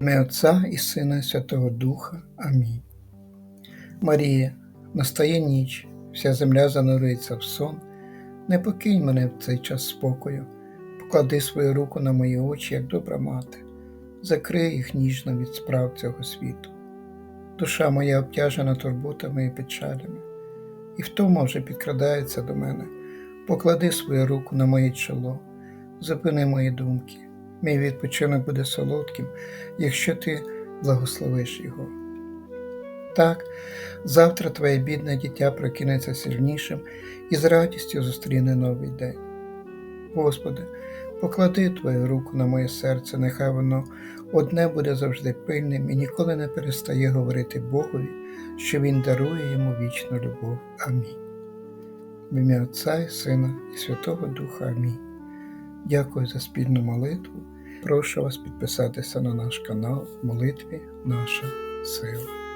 Ім'я Отця і Сина і Святого Духа. Амінь. Марія, настає ніч, вся земля занурюється в сон. Не покинь мене в цей час спокою, поклади свою руку на мої очі, як добра мати, закрий їх ніжно від справ цього світу. Душа моя обтяжена турботами і печалями, і втома вже підкрадається до мене. Поклади свою руку на моє чоло, зупини мої думки. Мій відпочинок буде солодким, якщо ти благословиш його. Так, завтра твоє бідне дитя прокинеться сильнішим і з радістю зустріне новий день. Господи, поклади Твою руку на моє серце, нехай воно одне буде завжди пильним і ніколи не перестає говорити Богові, що Він дарує йому вічну любов. Амінь. В ім'я Отця і Сина і Святого Духа Амінь. Дякую за спільну молитву. Прошу вас підписатися на наш канал молитві Наша Сила.